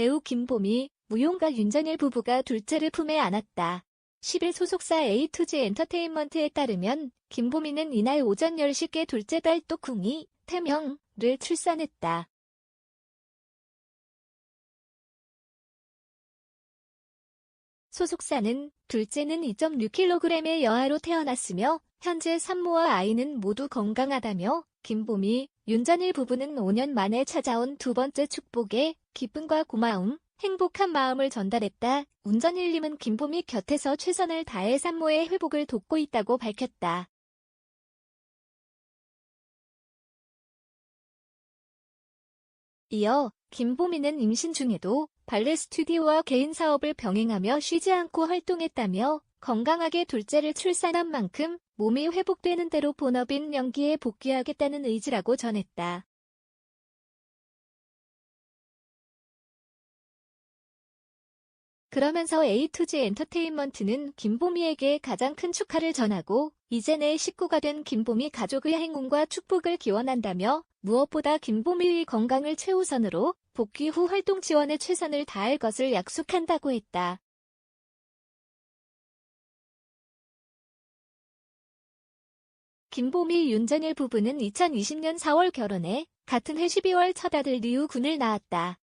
배우 김보미, 무용가 윤전일 부부가 둘째를 품에 안았다. 10일 소속사 A2G 엔터테인먼트에 따르면 김보미는 이날 오전 10시께 둘째 딸 똑궁이 태명을 출산했다. 소속사는 둘째는 2.6kg의 여아로 태어났으며 현재 산모와 아이는 모두 건강하다며 김보미, 윤전일 부부는 5년 만에 찾아온 두 번째 축복에 기쁨과 고마움, 행복한 마음을 전달했다. 운전일님은 김보미 곁에서 최선을 다해 산모의 회복을 돕고 있다고 밝혔다. 이어 김보미는 임신 중에도 발레 스튜디오와 개인 사업을 병행하며 쉬지 않고 활동했다며 건강하게 둘째를 출산한 만큼 몸이 회복되는 대로 본업인 연기에 복귀하겠다는 의지라고 전했다. 그러면서 A2G 엔터테인먼트는 김보미에게 가장 큰 축하를 전하고 이제 내 식구가 된 김보미 가족의 행운과 축복을 기원한다며 무엇보다 김보미의 건강을 최우선으로 복귀 후 활동 지원에 최선을 다할 것을 약속한다고 했다. 김보미 윤전일 부부는 2020년 4월 결혼해 같은 해 12월 첫 아들 리우 군을 낳았다.